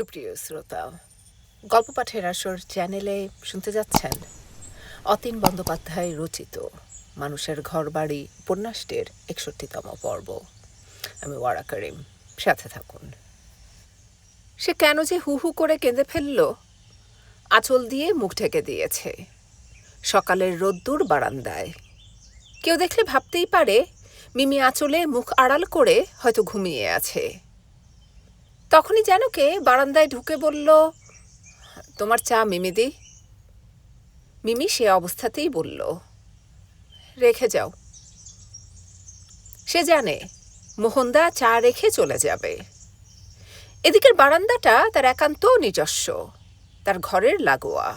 সুপ্রিয় শ্রোতা, গল্প পাঠের আসর চ্যানেলে শুনতে যাচ্ছেন অতীন বন্দ্যোপাধ্যায় রচিত মানুষের ঘরবাড়ি উপন্যাসটির একষট্টিতম পর্ব। আমি ওয়ারা করিম, সাথে থাকুন। সে কেন যে হু হু করে কেঁদে ফেলল, আঁচল দিয়ে মুখ ঢেকে দিয়েছে। সকালের রোদ্দুর বারান্দায়। কেউ দেখলে ভাবতেই পারে, মিমি আঁচলে মুখ আড়াল করে হয়তো ঘুমিয়ে আছে। তখনই যেন কে বারান্দায় ঢুকে বলল, তোমার চা মিমিদি মিমি সে অবস্থাতেই বলল, রেখে যাও। সে জানে মোহনদা চা রেখে চলে যাবে। এদিকের বারান্দাটা তার একান্ত নিজস্ব, তার ঘরের লাগোয়া।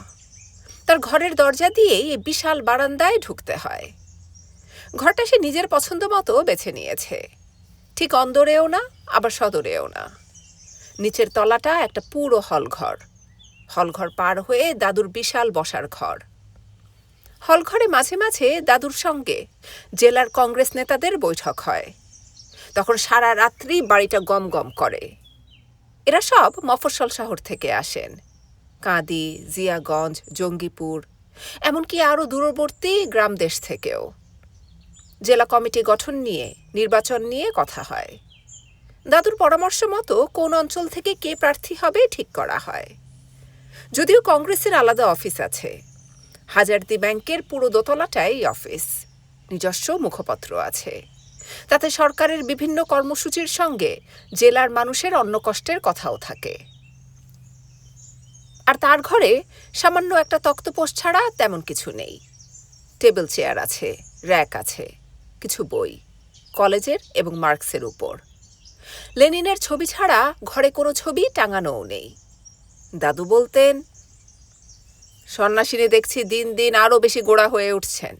তার ঘরের দরজা দিয়েই এই বিশাল বারান্দায় ঢুকতে হয়। ঘরটা সে নিজের পছন্দ মতো বেছে নিয়েছে। ঠিক অন্দরেও না, আবার সদরেও না। নিচের তলাটা একটা পুরো হলঘর। হলঘর পার হয়ে দাদুর বিশাল বসার ঘর। হলঘরে মাঝে মাঝে দাদুর সঙ্গে জেলার কংগ্রেস নেতাদের বৈঠক হয়। তখন সারা রাত্রি বাড়িটা গম গম করে। এরা সব মফস্বল শহর থেকে আসেন। কাঁদি, জিয়াগঞ্জ, জঙ্গিপুর, এমনকি আরও দূরবর্তী গ্রাম দেশ থেকেও। জেলা কমিটি গঠন নিয়ে, নির্বাচন নিয়ে কথা হয়। দাদুর পরামর্শ মতো কোন অঞ্চল থেকে কে প্রার্থী হবে ঠিক করা হয়। যদিও কংগ্রেসের আলাদা অফিস আছে। হাজারদি ব্যাংকের পুরো দোতলাটাই অফিস। নিজস্ব মুখপত্র আছে। তাতে সরকারের বিভিন্ন কর্মসূচির সঙ্গে জেলার মানুষের অন্ন কষ্টের কথাও থাকে। আর তার ঘরে সামান্য একটা তক্তপোষ ছাড়া তেমন কিছু নেই। টেবিল চেয়ার আছে, র্যাক আছে, কিছু বই, কলেজের এবং মার্কসের উপর। লেনিনের ছবি ছাড়া ঘরে কোনো ছবি টাঙানোও নেই। দাদু বলতেন, সন্ন্যাসিনী দেখছি দিন দিন আরও বেশি গোড়া হয়ে উঠছেন।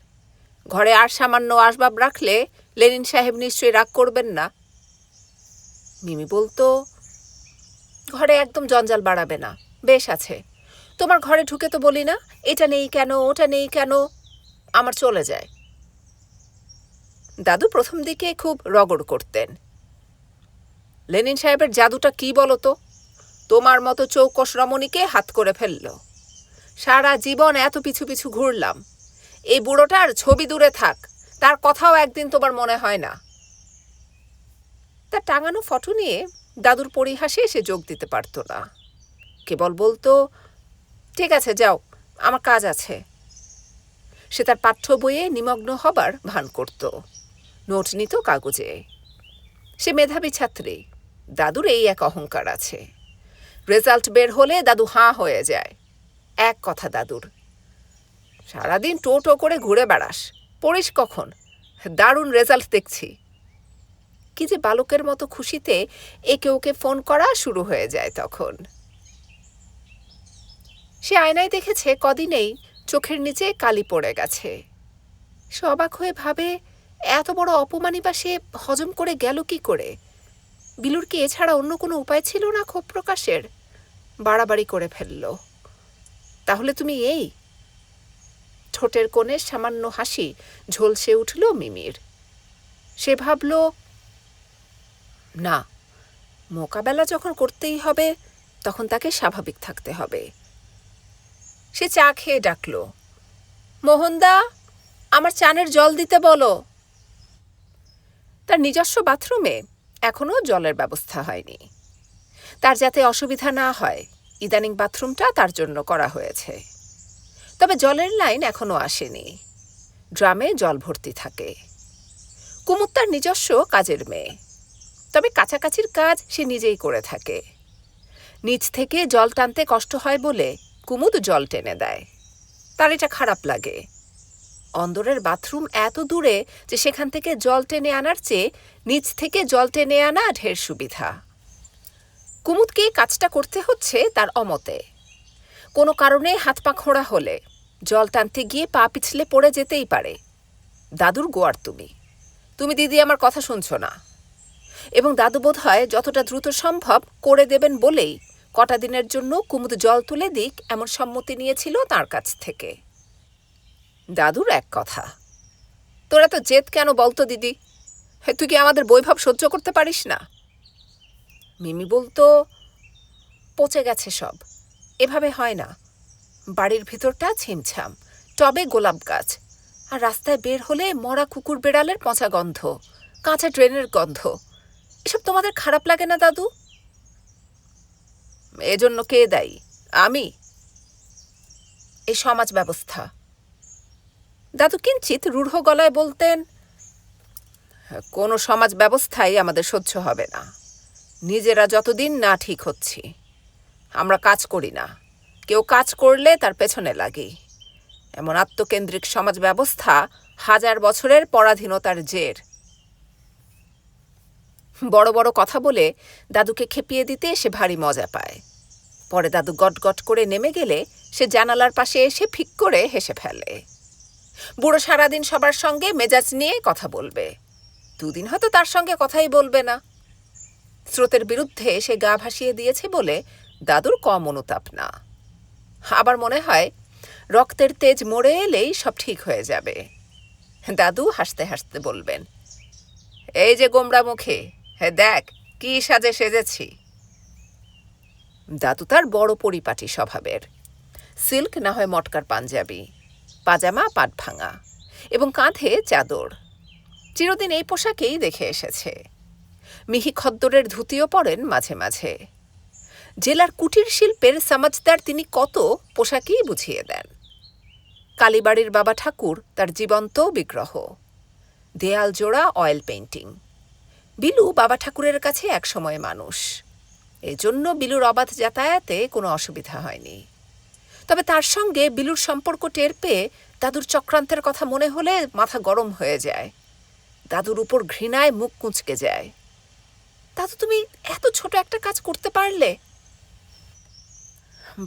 ঘরে আর সামান্য আসবাব রাখলে লেনিন সাহেব নিশ্চয়ই রাগ করবেন না। মিমি বলতো, ঘরে একদম জঞ্জাল বাড়াবে না, বেশ আছে। তোমার ঘরে ঢুকে তো বলি না, এটা নেই কেন, ওটা নেই কেন, আমার চলে যায়। দাদু প্রথম দিকে খুব রগড় করতেন। লেনিন সাহেবের জাদুটা কি বলো তো তোমার মতো চৌকস রমণীকে হাত করে ফেলল। সারা জীবন এত পিছু পিছু ঘুরলাম। এই বুড়োটার ছবি দূরে থাক, তার কথাও একদিন তোমার মনে হয় না। তার টাঙানো ফটো নিয়ে দাদুর পরিহাসে সে যোগ দিতে পারত না। কেবল বলতো, ঠিক আছে, যাও, আমার কাজ আছে। সে তার পাঠ্য বইয়ে নিমগ্ন হবার ভান করত। নোট নিত কাগজে। সে মেধাবী ছাত্রী। দাদুর এই এক অহংকার আছে। রেজাল্ট বের হলে দাদু হাঁ হয়ে যায়। এক কথা দাদুর, সারাদিন টো টো করে ঘুরে বেড়াস, পড়িস কখন? দারুণ রেজাল্ট দেখছি। কি যে বালকের মতো খুশিতে একে ওকে ফোন করা শুরু হয়ে যায় তখন। সে আয়নায় দেখেছে কদিনেই চোখের নিচে কালি পড়ে গেছে। সে অবাক হয়ে ভাবে, এত বড় অপমানই বা সে হজম করে গেল কি করে? বিলুর কি এছাড়া অন্য কোনো উপায় ছিল না ক্ষোভ প্রকাশের? বাড়াবাড়ি করে ফেলল। তাহলে তুমি এই? ঠোঁটের কোণে সামান্য হাসি ঝলসে উঠল মিমির। সে ভাবল, না, মোকাবেলা যখন করতেই হবে, তখন তাকে স্বাভাবিক থাকতে হবে। সে চা খেয়ে ডাকল, মোহনদা, আমার চানের জল দিতে বলো। তার নিজস্ব বাথরুমে এখনও জলের ব্যবস্থা হয়নি। তার যাতে অসুবিধা না হয়, ইদানিং বাথরুমটা তার জন্য করা হয়েছে। তবে জলের লাইন এখনও আসেনি। ড্রামে জল ভর্তি থাকে। কুমুদ তার নিজস্ব কাজের মেয়ে। তবে কাছাকাছির কাজ সে নিজেই করে থাকে। নিচ থেকে জল টানতে কষ্ট হয় বলে কুমুদ জল টেনে দেয়। তার এটা খারাপ লাগে। অন্দরের বাথরুম এত দূরে যে সেখান থেকে জল টেনে আনার চেয়ে নিচ থেকে জল টেনে আনা ঢের সুবিধা। কুমুদকে কাজটা করতে হচ্ছে তার অমতে। কোনো কারণে হাত পা খোঁড়া হলে, জল টানতে গিয়ে পা পিছলে পড়ে যেতেই পারে। দাদুর গোয়ার তুমি। তুমি দিদি আমার কথা শুনছো না। এবং দাদু বোধ হয় যতটা দ্রুত সম্ভব করে দেবেন বলেই কটা দিনের জন্য কুমুদ জল তুলে দিক এমন সম্মতি নিয়েছিল তার কাছ থেকে। দাদুর এক কথা। তোরা তো জেদ কেন বলতো, দিদি? তুই কি আমাদের বৈভব সহ্য করতে পারিস না? মিমি বলতো, পচে গেছে সব। এভাবে হয় না। বাড়ির ভিতরটা ছিমছাম টবে গোলাপ গাছ। আর রাস্তায় বের হলে মরা কুকুর বেড়ালের পচা গন্ধ, কাঁচা ট্রেনের গন্ধ। এসব তোমাদের খারাপ লাগে না, দাদু? এজন্য কে দায়ী? আমি? এই সমাজ ব্যবস্থা। দাদু কিঞ্চিত রূঢ় গলায় বলতেন, কোনো সমাজ ব্যবস্থাই আমাদের সহ্য হবে না। নিজেরা যতদিন না ঠিক হচ্ছি, আমরা কাজ করি না। কেউ কাজ করলে তার পেছনে লাগি। এমন আত্মকেন্দ্রিক সমাজ ব্যবস্থা হাজার বছরের পরাধীনতার জের। বড় বড় কথা বলে দাদুকে খেপিয়ে দিতে সে ভারী মজা পায়। পরে দাদু গট গট করে নেমে গেলে সে জানালার পাশে এসে ফিক করে হেসে ফেলে। বুড়ো সারাদিন সবার সঙ্গে মেজাজ নিয়ে কথা বলবে। দুদিন হয়তো তার সঙ্গে কথাই বলবে না। স্রোতের বিরুদ্ধে সে গা ভাসিয়ে দিয়েছে বলে দাদুর কম অনুতাপ না। আবার মনে হয়, রক্তের তেজ মরে এলেই সব ঠিক হয়ে যাবে। দাদু হাসতে হাসতে বলবেন, এই যে গোমরা মুখে দেখ, কি সাজে সেজেছি। দাদু তার বড় পরিপাটি স্বভাবের। সিল্ক না হয় মটকার পাঞ্জাবি। পাজামা, পাট ভাঙা এবং কাঁধে চাদর। চিরদিন এই পোশাকেই দেখে এসেছে। মিহি খদ্দরের ধুতিও পরেন মাঝে মাঝে। জেলার কুটির শিল্পের সমাজদার তিনি কত পোশাকই বুঝিয়ে দেন। কালীবাড়ির বাবা ঠাকুর তার জীবন্ত বিগ্রহ। দেয়াল জোড়া, অয়েল পেইন্টিং। বিলু বাবা ঠাকুরের কাছে একসময় মানুষ। এজন্য বিলুর অবাধ যাতায়াতে কোনো অসুবিধা হয়নি। তবে তার সঙ্গে বিলুর সম্পর্ক টের পেয়ে দাদুর চক্রান্তের কথা মনে হলে মাথা গরম হয়ে যায়। দাদুর উপর ঘৃণায় মুখ কুঁচকে যায়। দাদু, তুমি এত ছোট একটা কাজ করতে পারলে?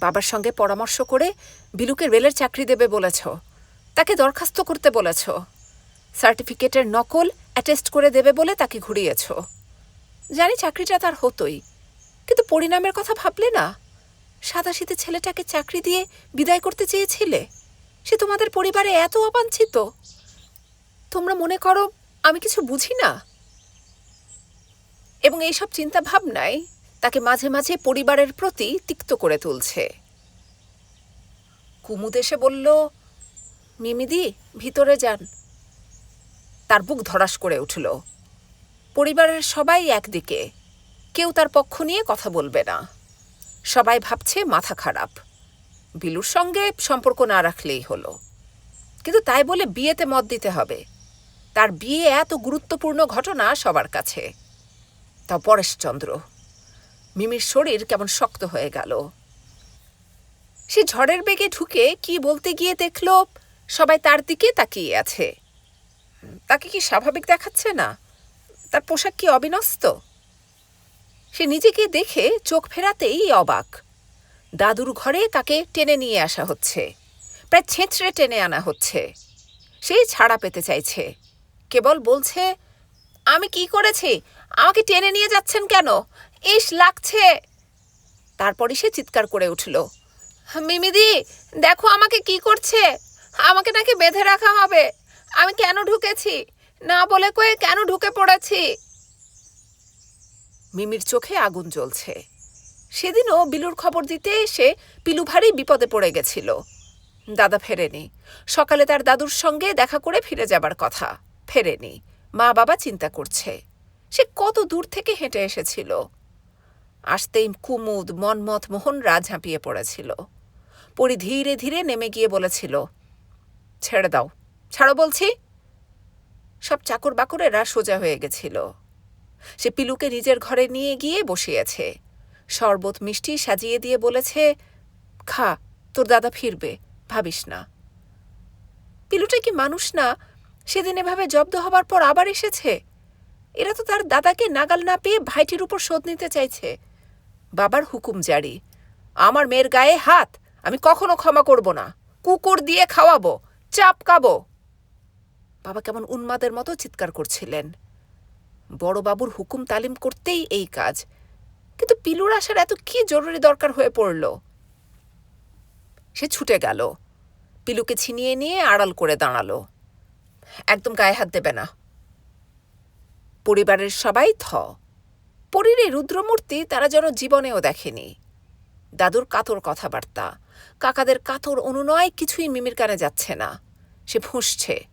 বাবার সঙ্গে পরামর্শ করে বিলুকে রেলের চাকরি দেবে বলেছ। তাকে দরখাস্ত করতে বলেছ। সার্টিফিকেটের নকল অ্যাটেস্ট করে দেবে বলে তাকে ঘুরিয়েছ। জানি চাকরিটা তার হতোই, কিন্তু পরিণামের কথা ভাবলে না। সাদাশীতে ছেলেটাকে চাকরি দিয়ে বিদায় করতে চেয়েছিলে? সে তোমাদের পরিবারে এত অবাঞ্ছিত। তোমরা মনে করো আমি কিছু বুঝি না। এবং এইসব চিন্তা ভাবনায় তাকে মাঝে মাঝে পরিবারের প্রতি তিক্ত করে তুলছে। কুমুদ এসে বলল, মিমিদি, ভিতরে যান। তার বুক ধরাস করে উঠল। পরিবারের সবাই একদিকে। কেউ তার পক্ষ নিয়ে কথা বলবে না। সবাই ভাবছে মাথা খারাপ। বিলুর সঙ্গে সম্পর্ক না রাখলেই হলো। কিন্তু তাই বলে বিয়েতে মত দিতে হবে। তার বিয়ে এত গুরুত্বপূর্ণ ঘটনা সবার কাছে। তা পরেশচন্দ্র। মিমির শরীর কেমন শক্ত হয়ে গেল। সে ঝড়ের বেগে ঢুকে কি বলতে গিয়ে দেখল, সবাই তার দিকে তাকিয়ে আছে। তাকে কি স্বাভাবিক দেখাচ্ছে না? তার পোশাক কি অবিনস্ত? সে নিজেকে দেখে চোখ ফেরাতেই অবাক। দাদুর ঘরে তাকে টেনে নিয়ে আসা হচ্ছে। প্রায় ছেঁচড়ে টেনে আনা হচ্ছে। সেই ছাড়া পেতে চাইছে। কেবল বলছে, আমি কি করেছি? আমাকে টেনে নিয়ে যাচ্ছেন কেন? ইস, লাগছে! তারপরে সে চিৎকার করে উঠল, মিমিদি, দেখো আমাকে কি করছে। আমাকে নাকি বেঁধে রাখা হবে। আমি কেন ঢুকেছি? না বলে কয়ে কেন ঢুকে পড়েছি? মিমির চোখে আগুন জ্বলছে। সেদিনও বিলুর খবর দিতে এসে পিলু ভারী বিপদে পড়ে গেছিল। দাদা ফেরেনি। সকালে তার দাদুর সঙ্গে দেখা করে ফিরে যাবার কথা। ফেরেনি। মা বাবা চিন্তা করছে। সে কত দূর থেকে হেঁটে এসেছিল। আসতেই কুমুদ, মনমথ মোহনরা ঝাঁপিয়ে পড়েছিল। পরি ধীরে ধীরে নেমে গিয়ে বলেছিল, ছেড়ে দাও। ছাড়ো বলছি। সব চাকর বাকরেরা সোজা হয়ে গেছিল। সে পিলুকে নিজের ঘরে নিয়ে গিয়ে বসিয়েছে। শরবত মিষ্টি সাজিয়ে দিয়ে বলেছে, খা, তোর দাদা ফিরবে, ভাবিস না। পিলুটা কি মানুষ না? সেদিন এভাবে জব্দ হবার পর আবার এসেছে? এরা তো তার দাদাকে নাগাল না পেয়ে ভাইটির উপর শোধ নিতে চাইছে। বাবার হুকুম জারি। আমার মেয়ের গায়ে হাত, আমি কখনো ক্ষমা করব না। কুকুর দিয়ে খাওয়াবো, চাপকাবো। বাবা কেমন উন্মাদের মতো চিৎকার করছিলেন। বড়বাবুর হুকুম তালিম করতেই এই কাজ। কিন্তু পিলুর আসার এত কি জরুরি দরকার হয়ে পড়ল? সে ছুটে গেল। পিলুকে ছিনিয়ে নিয়ে আড়াল করে দাঁড়াল। একদম গায়ে হাত দেবে না। পরিবারের সবাই থ। পরীর এই রুদ্রমূর্তি তারা যেন জীবনেও দেখেনি। দাদুর কাতর কথাবার্তা, কাকাদের কাতর অনুনয় কিছুই মিমির কানে যাচ্ছে না। সে ফুঁসছে।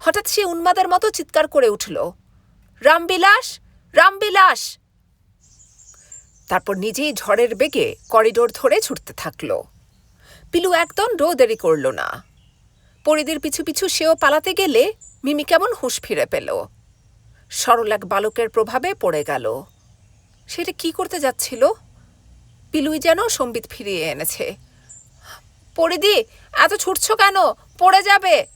হঠাৎ সে উন্মাদের মতো চিৎকার করে উঠল। রামবিলাস রামবিলাস। তারপর নিজেই ঝড়ের বেগে করিডোর ধরে ছুটতে থাকল। পিলু একদণ্ড দেরি করল না। পরিদির পিছু পিছু সেও পালাতে গেলে মিমি কেমন হুঁশ ফিরে পেল। সরল এক বালকের প্রভাবে পড়ে গেল। সেটা কি করতে যাচ্ছিল? পিলুই যেন সম্বিত ফিরিয়ে এনেছে। পরিদি এত ছুটছ কেন? পড়ে যাবে।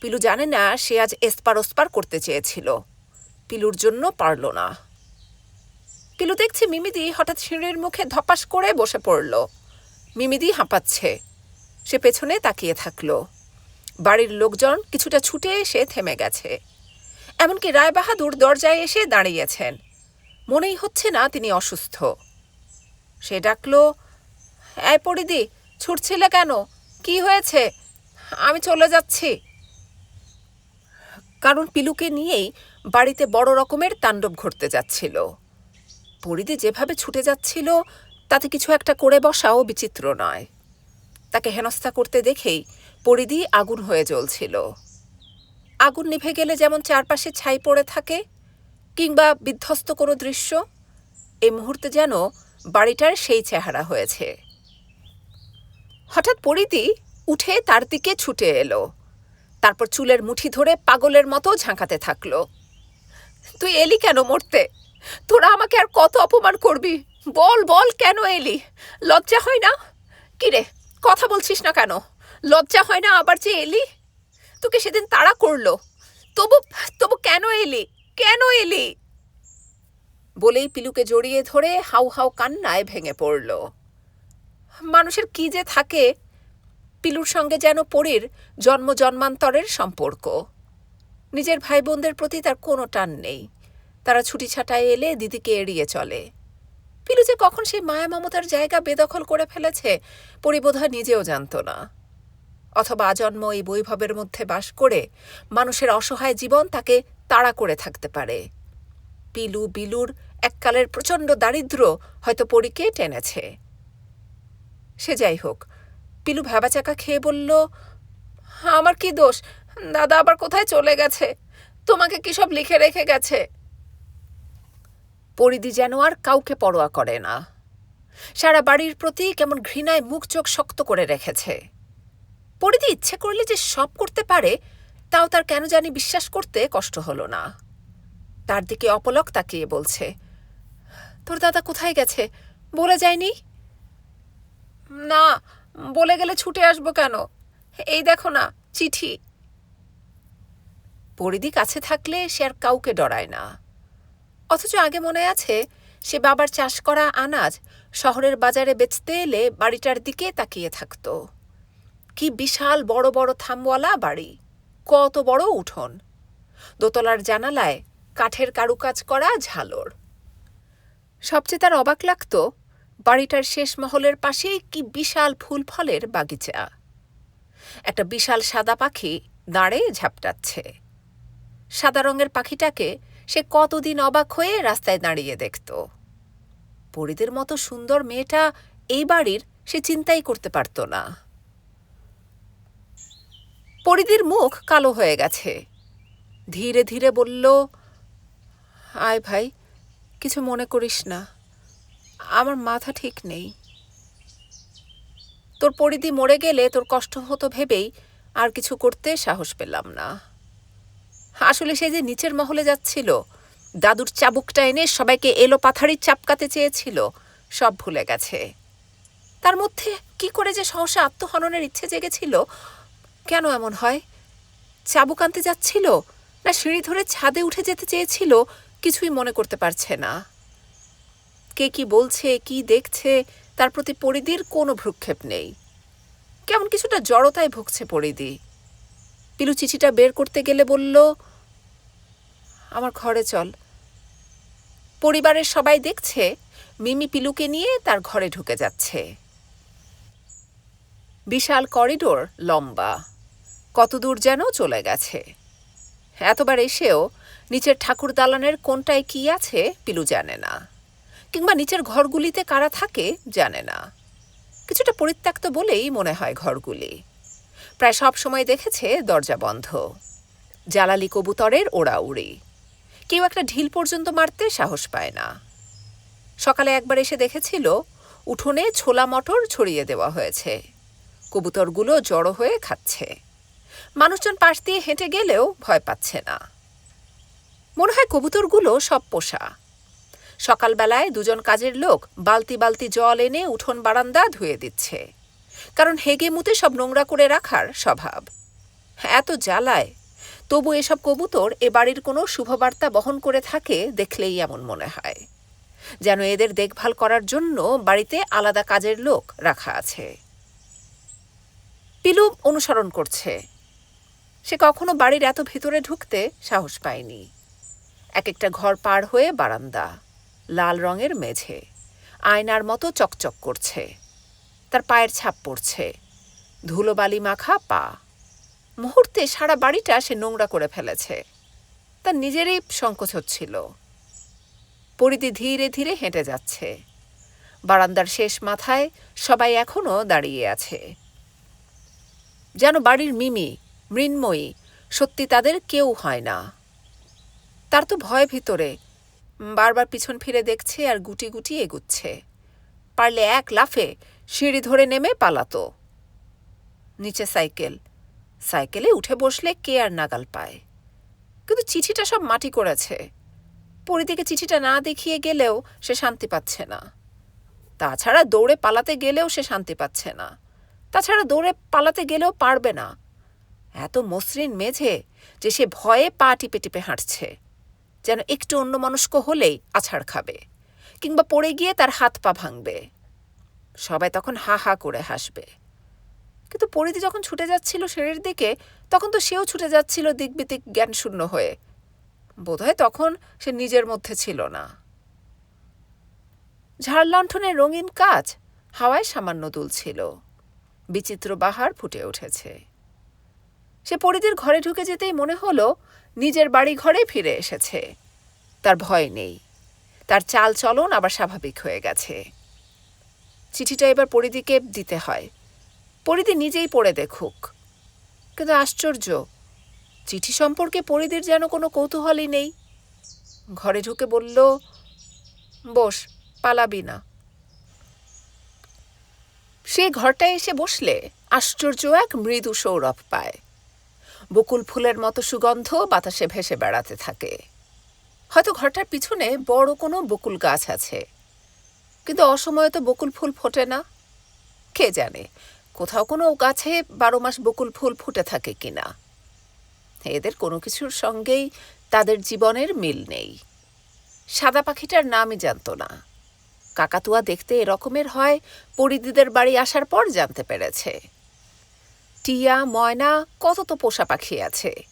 পিলু জানে না সে আজ এসপার ওসপার করতে চেয়েছিল। পিলুর জন্য পারল না। পিলু দেখছে মিমিদি হঠাৎ সিঁড়ির মুখে ধপাস করে বসে পড়ল। মিমিদি হাঁপাচ্ছে। সে পেছনে তাকিয়ে থাকল। বাড়ির লোকজন কিছুটা ছুটে এসে থেমে গেছে। এমনকি রায়বাহাদুর দরজায় এসে দাঁড়িয়েছেন। মনেই হচ্ছে না তিনি অসুস্থ। সে ডাকল, এই পরিদি, ছুটছিলে কেন? কি হয়েছে? আমি চলে যাচ্ছি। কারণ পিলুকে নিয়েই বাড়িতে বড় রকমের তাণ্ডব ঘটতে যাচ্ছিল। পরিদি যেভাবে ছুটে যাচ্ছিল, তাতে কিছু একটা করে বসাও বিচিত্র নয়। তাকে হেনস্থা করতে দেখেই পরিদি আগুন হয়ে জ্বলছিল। আগুন নিভে গেলে যেমন চারপাশে ছাই পড়ে থাকে, কিংবা বিধ্বস্ত কোনো দৃশ্য, এই মুহূর্তে যেন বাড়িটার সেই চেহারা হয়েছে। হঠাৎ পরিদি উঠে তার দিকে ছুটে এলো। তারপর চুলের মুঠি ধরে পাগলের মতো ঝাঁকাতে থাকল। তুই এলি কেন মরতে? তোরা আমাকে আর কত অপমান করবি? বল বল কেন এলি? লজ্জা হয় না? কিরে, কথা বলছিস না কেন? লজ্জা হয় না আবার যে এলি? তোকে সেদিন তাড়া করল। তবু তবু কেন এলি? কেন এলি? বলেই পিলুকে জড়িয়ে ধরে হাউ হাউ কান্নায় ভেঙে পড়ল। মানুষের কি যে থাকে পিলুর সঙ্গে যেন পরীর জন্ম জন্মান্তরের সম্পর্ক। নিজের ভাই বোনদের প্রতি তার কোনো টান নেই। তারা ছুটি ছাটায় এলে দিদিকে এড়িয়ে চলে। পিলু যে কখন সেই মায়া মমতার জায়গা বেদখল করে ফেলেছে পরিবোধা নিজেও জানত না। অথবা আজন্ম এই বৈভবের মধ্যে বাস করে মানুষের অসহায় জীবন তাকে তাড়া করে থাকতে পারে। পিলু, বিলুর এককালের প্রচণ্ড দারিদ্র হয়তো পরীকে টেনেছে। সে যাই হোক পিলু ভ্যাবাচাকা খেয়ে বলল, আমার কি দোষ? দাদা আবার কোথায় চলে গেছে? তোমাকে কি সব লিখে রেখে গেছে? পরিদি যেন আর কাউকে পরোয়া করে না। সারা বাড়ির প্রতি কেমন ঘৃণায় মুখ চোখ শক্ত করে রেখেছে। পরিদি ইচ্ছে করলে যে সব করতে পারে, তাও তার কেন জানি বিশ্বাস করতে কষ্ট হলো না। তার দিকে অপলক তাকিয়ে বলছে, তোর দাদা কোথায় গেছে? বলে যায়নি? না বলে গেলে ছুটে আসব কেন? এই দেখো না, চিঠি। পরিধি কাছে থাকলে সে আর কাউকে ডরায় না। অথচ আগে মনে আছে, সে বাবার চাষ করা আনাজ শহরের বাজারে বেচতে এলে বাড়িটার দিকে তাকিয়ে থাকত। কি বিশাল বড় বড় থামওয়ালা বাড়ি, কত বড় উঠোন। দোতলার জানালায় কাঠের কারুকাজ করা ঝালর। সবচেয়ে তার অবাক লাগত বাড়িটার শেষ মহলের পাশেই কি বিশাল ফুল ফলের বাগিচা। একটা বিশাল সাদা পাখি দাঁড়ে ঝাপটাচ্ছে। সাদা রঙের পাখিটাকে সে কতদিন অবাক হয়ে রাস্তায় দাঁড়িয়ে দেখত। পরিদের মতো সুন্দর মেয়েটা এই বাড়ির সে চিন্তাই করতে পারত না। পরিদির মুখ কালো হয়ে গেছে। ধীরে ধীরে বলল, আয় ভাই, কিছু মনে করিস না। আমার মাথা ঠিক নেই। তোর পরিধি মরে গেলে তোর কষ্ট হতো ভেবেই আর কিছু করতে সাহস পেলাম না। আসলে সে যে নিচের মহলে যাচ্ছিল, দাদুর চাবুকটা এনে সবাইকে এলো পাথারির চাপকাতে চেয়েছিল, সব ভুলে গেছে। তার মধ্যে কি করে যে সহসা আত্মহননের ইচ্ছে জেগেছিল, কেন এমন হয়? চাবুক আনতে যাচ্ছিল না সিঁড়ি ধরে ছাদে উঠে যেতে চেয়েছিল, কিছুই মনে করতে পারছে না। কে কি বলছে, কি দেখছে, তার প্রতি পরিধির কোনো ভ্রুক্ষেপ নেই। কেমন কিছুটা জড়তায় ভুগছে পরিধি। পিলু চিঠিটা বের করতে গেলে বলল, আমার ঘরে চল। পরিবারের সবাই দেখছে, মিমি পিলুকে নিয়ে তার ঘরে ঢুকে যাচ্ছে। বিশাল করিডোর লম্বা কতদূর যেন চলে গেছে। এতবার এসেও নিচের ঠাকুর দালানের কোনটায় কি আছে, পিলু জানে না। কিংবা নিচের ঘরগুলিতে কারা থাকে জানে না। কিছুটা পরিত্যক্ত বলেই মনে হয় ঘরগুলি। প্রায় সব সময় দেখেছে দরজা বন্ধ। জ্বালালি কবুতরের ওড়াউড়ি। কেউ একটা ঢিল পর্যন্ত মারতে সাহস পায় না। সকালে একবার এসে দেখেছিল, উঠোনে ছোলা মটর ছড়িয়ে দেওয়া হয়েছে। কবুতরগুলো জড়ো হয়ে খাচ্ছে। মানুষজন পাশ দিয়ে হেঁটে গেলেও ভয় পাচ্ছে না। মনে হয় কবুতরগুলো সব পোষা। সকালবেলায় দুজন কাজের লোক বালতি বালতি জল এনে উঠোন বারান্দা ধুয়ে দিচ্ছে। কারণ হেগে মুতে সব নোংরা করে রাখার স্বভাব। এত জ্বালায়। তবু এসব কবুতর এ বাড়ির কোনো শুভবার্তা বহন করে থাকে দেখলেই এমন মনে হয়। যেন এদের দেখভাল করার জন্য বাড়িতে আলাদা কাজের লোক রাখা আছে। পিলু অনুসরণ করছে। সে কখনো বাড়ির এত ভিতরে ঢুকতে সাহস পায়নি। এক একটা ঘর পার হয়ে বারান্দা। লাল রঙের মেঝে। আয়নার মতো চকচক করছে। তার পায়ের ছাপ পড়ছে। ধুলোবালি মাখা পা। মুহূর্তে সারা বাড়িটা সে নোংরা করে ফেলেছে। তার নিজেরই সংকোচ হচ্ছিল। পরিধি ধীরে ধীরে হেঁটে যাচ্ছে। বারান্দার শেষ মাথায় সবাই এখনও দাঁড়িয়ে আছে। যেন বাড়ির মিমি, মৃন্ময়ী সত্যি তাদের কেউ হয় না। তার তো ভয় ভিতরে। বারবার পিছন ফিরে দেখছে আর গুটি গুটি এগুচ্ছে। পারলে এক লাফে সিঁড়ি ধরে নেমে পালাতো। নিচে সাইকেল। সাইকেলে উঠে বসলে কে আর নাগাল পায়। কিন্তু চিঠিটা সব মাটি করেছে। পরিদিকে চিঠিটা না দেখিয়ে গেলেও সে শান্তি পাচ্ছে না। তাছাড়া দৌড়ে পালাতে গেলেও সে শান্তি পাচ্ছে না। তাছাড়া দৌড়ে পালাতে গেলেও পারবে না। এত মসৃণ মেঝে যে সে ভয়ে পা টিপে টিপে হাঁটছে। যেন একটু অন্যমনস্ক হলেই আছাড় খাবে কিংবা পড়ে গিয়ে তার হাত পা ভাঙবে। সবাই তখন হা হা করে হাসবে। কিন্তু পরিধি যখন ছুটে যাচ্ছিল সিঁড়ির দিকে, তখন তো সেও ছুটে যাচ্ছিল দিকবিদিক জ্ঞানশূন্য হয়ে। বোধহয় তখন সে নিজের মধ্যে ছিল না। ঝাড়লণ্ঠনের রঙিন কাজ হাওয়ায় সামান্য দুলছিল। বিচিত্র বাহার ফুটে উঠেছে। সে পরিধির ঘরে ঢুকে যেতেই মনে হলো নিজের বাড়ি ঘরে ফিরে এসেছে। তার ভয় নেই। তার চাল চলন আবার স্বাভাবিক হয়ে গেছে। চিঠিটা এবার পরিধিকে দিতে হয়। পরিধি নিজেই পড়ে দেখুক। কিন্তু আশ্চর্য, চিঠি সম্পর্কে পরিধির যেন কোনো কৌতূহলই নেই। ঘরে ঢুকে বলল, বস, পালাবি না। সে ঘরটায় এসে বসলে আশ্চর্য এক মৃদু সৌরভ পায়। বকুল ফুলের মতো সুগন্ধ বাতাসে ভেসে বেড়াতে থাকে। হয়তো ঘরটার পিছনে বড় কোনো বকুল গাছ আছে। কিন্তু অসময়ে তো বকুল ফুল ফোটে না। কে জানে, কোথাও কোনো গাছে বারো মাস বকুল ফুল ফুটে থাকে কিনা। এদের কোনো কিছুর সঙ্গেই তাদের জীবনের মিল নেই। সাদা পাখিটার নামই জানত না। কাকাতুয়া দেখতে এরকমের হয়, পরিদিদের বাড়ি আসার পর জানতে পেরেছে। টিয়া, ময়না, কত তো পোষা পাখি আছে।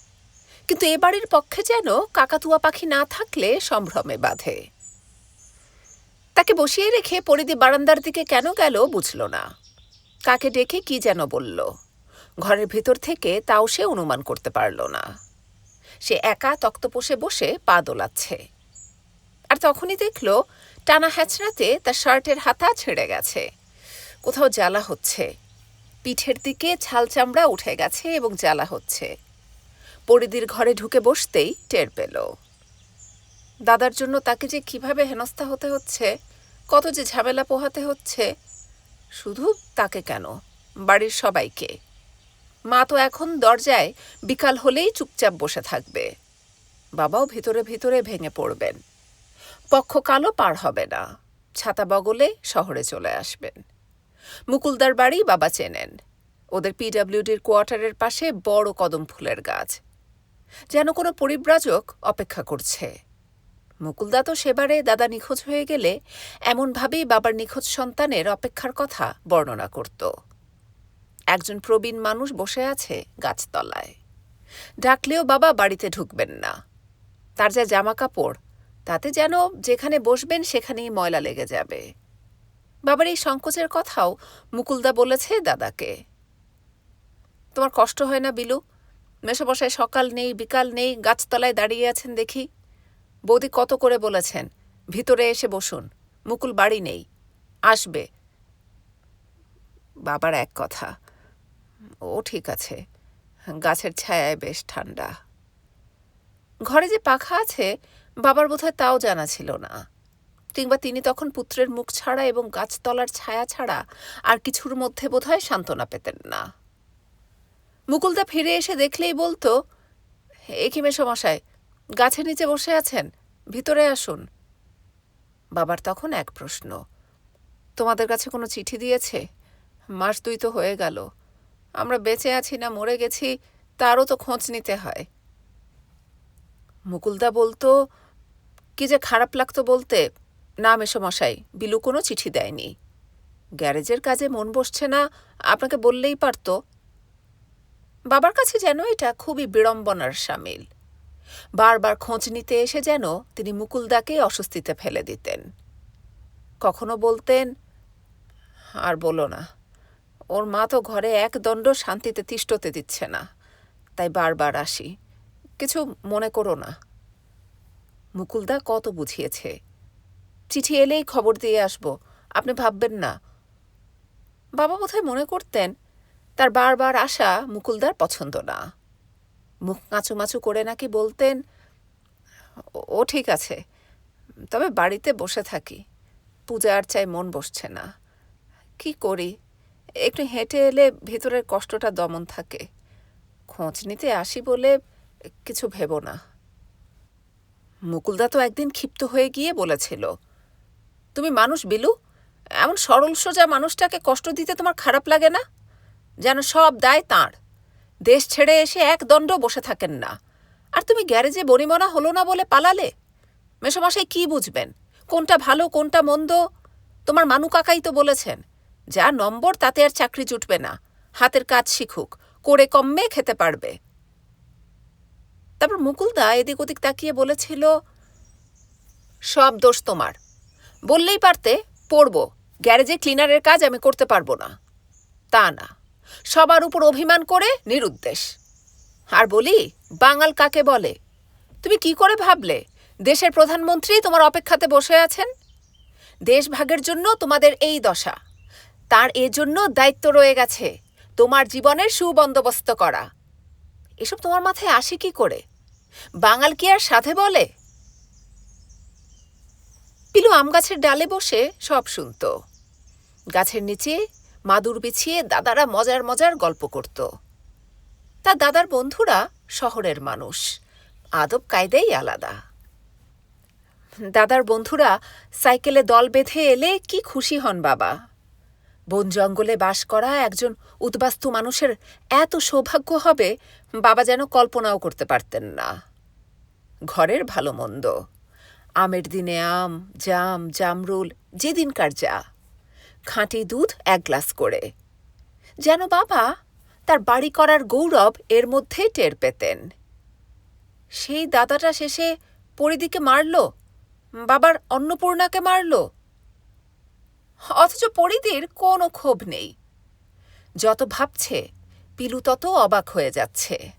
কিন্তু এ বাড়ির পক্ষে যেন কাকাতুয়া পাখি না থাকলে সম্ভ্রমে বাঁধে। তাকে বসিয়ে রেখে পরিদি বারান্দার দিকে কেন গেল বুঝল না। কাকে ডেকে কি যেন বলল। ঘরের ভেতর থেকে তাও সে অনুমান করতে পারল না। সে একা তক্তপোষে বসে পা দোলাচ্ছে। আর তখনই দেখল টানা হ্যাচড়াতে তার শার্টের হাতা ছেড়ে গেছে। কোথাও জ্বালা হচ্ছে। পিঠের দিকে ছাল চামড়া উঠে গেছে এবং জ্বালা হচ্ছে। পরিদির ঘরে ঢুকে বসতেই টের পেল। দাদার জন্য তাকে যে কীভাবে হেনস্থা হতে হচ্ছে, কত যে ঝামেলা পোহাতে হচ্ছে, শুধু তাকে কেন? বাড়ির সবাইকে। মা তো এখন দরজায় বিকাল হলেই চুপচাপ বসে থাকবে। বাবাও ভিতরে ভিতরে ভেঙে পড়বেন। পক্ষকালও পার হবে না। ছাতা বগলে শহরে চলে আসবেন। মুকুলদার বাড়ি বাবা চেনেন। ওদের পিডাব্লিউডির কোয়ার্টারের পাশে বড় কদম ফুলের গাছ। যেন কোনো পরিব্রাজক অপেক্ষা করছে। মুকুলদা তো সেবারে দাদা নিখোঁজ হয়ে গেলে এমনভাবেই বাবার নিখোঁজ সন্তানের অপেক্ষার কথা বর্ণনা করত। একজন প্রবীণ মানুষ বসে আছে গাছতলায়। ডাকলেও বাবা বাড়িতে ঢুকবেন না। তার যা জামা কাপড় তাতে যেন যেখানে বসবেন সেখানেই ময়লা লেগে যাবে। বাবার এই সংকোচের কথাও মুকুলদা বলেছে দাদাকে। তোমার কষ্ট হয় না, বিলু? মেশাবসায় সকাল নেই, বিকাল নেই, গাছতলায় দাঁড়িয়ে আছেন দেখি। বৌদি কত করে বলেছেন, ভিতরে এসে বসুন, মুকুল বাড়ি নেই, আসবে। বাবার এক কথা, ও ঠিক আছে, গাছের ছায়ায় বেশ ঠান্ডা। ঘরে যে পাখা আছে, বাবার বোধহয় তাও জানা ছিল না। কিংবা তিনি তখন পুত্রের মুখ ছাড়া এবং গাছতলার ছায়া ছাড়া আর কিছুর মধ্যে বোধহয় সান্ত্বনা পেতেন না। মুকুলদা ফিরে এসে দেখলেই বলতো, এ কি মেসমশাই গাছের নিচে বসে আছেন? ভিতরে আসুন। বাবার তখন এক প্রশ্ন, তোমাদের কাছে কোনো চিঠি দিয়েছে? মাস দুই তো হয়ে গেল, আমরা বেঁচে আছি না মরে গেছি, তারও তো খোঁজ নিতে হয়। মুকুলদা বলতো, কি যে খারাপ লাগতো বলতে না মেসমশাই বিলু কোনো চিঠি দেয়নি। গ্যারেজের কাজে মন বসছে না, আপনাকে বললেই পারতো। বাবার কাছে যেন এটা খুবই বিড়ম্বনার সামিল। বারবার খোঁজ নিতে এসে যেন তিনি মুকুলদাকে অস্বস্তিতে ফেলে দিতেন। কখনো বলতেন, আর বলো না, ওর মা তো ঘরে এক দণ্ড শান্তিতে তিষ্টতে দিচ্ছে না, তাই বারবার আসি, কিছু মনে করো না। মুকুলদা কত বুঝিয়েছে। চিঠি এলেই খবর দিয়ে আসব। আপনি ভাববেন না। বাবা বোধহয় মনে করতেন তার বারবার আসা মুকুলদার পছন্দ না। মুখ কাঁচুমাচু করে নাকি বলতেন, "ও- ঠিক আছে, তবে বাড়িতে বসে থাকি। পূজা আর্চায় মন বসছে না। কি করি? একটু হেঁটে এলে ভেতরের কষ্টটা দমন থাকে। খোঁজ নিতে আসি বলে কিছু ভেবো না। মুকুলদা তো একদিন ক্ষিপ্ত হয়ে গিয়ে বলেছিল তুমি মানুষ, বিলু? এমন সরল সোজা মানুষটাকে কষ্ট দিতে তোমার খারাপ লাগে না? যেন সব দায় তাঁর। দেশ ছেড়ে এসে এক দণ্ড বসে থাকেন না। আর তুমি গ্যারেজে বনিমনা হলো না বলে পালালে? মেসোমশাই কি বুঝবেন? কোনটা ভালো, কোনটা মন্দ? তোমার মানু কাকাই তো বলেছেন, যা নম্বর তাতে আর চাকরি জুটবে না। হাতের কাজ শিখুক, করে কমবে খেতে পারবে। তারপর মুকুলদা এদিক ওদিক তাকিয়ে বলেছিল, সব দোষ তোমার। বললেই পারতে, পড়ব। গ্যারেজে ক্লিনারের কাজ আমি করতে পারব না। তা না। সবার উপর অভিমান করে নিরুদ্দেশ। আর বলি, বাঙাল কাকে বলে? তুমি কি করে ভাবলে? দেশের প্রধানমন্ত্রী তোমার অপেক্ষাতে বসে আছেন? দেশ ভাগের জন্য তোমাদের এই দশা। তার এজন্য দায়িত্ব রয়ে গেছে। তোমার জীবনের সুবন্দোবস্ত করা। এসব তোমার মাথায় আসে কি করে? বাঙাল কি আর সাধে বলে? পিলু আম গাছের ডালে বসে সব শুনত। গাছের নিচে মাদুর বিছিয়ে দাদারা মজার মজার গল্প করত। তার দাদার বন্ধুরা শহরের মানুষ, আদব কায়দাই আলাদা। দাদার বন্ধুরা সাইকেলে দল বেঁধে এলে কি খুশি হন বাবা। বন জঙ্গলে বাস করা একজন উদ্বাস্তু মানুষের এত সৌভাগ্য হবে, বাবা যেন কল্পনাও করতে পারতেন না। ঘরের ভালো মন্দ। আমের দিনে আম, জাম, জামরুল যেদিনকার যা। খাঁটি দুধ এক গ্লাস করে। যেন বাবা তার বাড়ি করার গৌরব এর মধ্যে টের পেতেন। সেই দাদাটা শেষে পরিদিকে মারল, বাবার অন্নপূর্ণাকে মারল। অথচ পরিদির কোনো ক্ষোভ নেই। যত ভাবছে, পিলু তত অবাক হয়ে যাচ্ছে।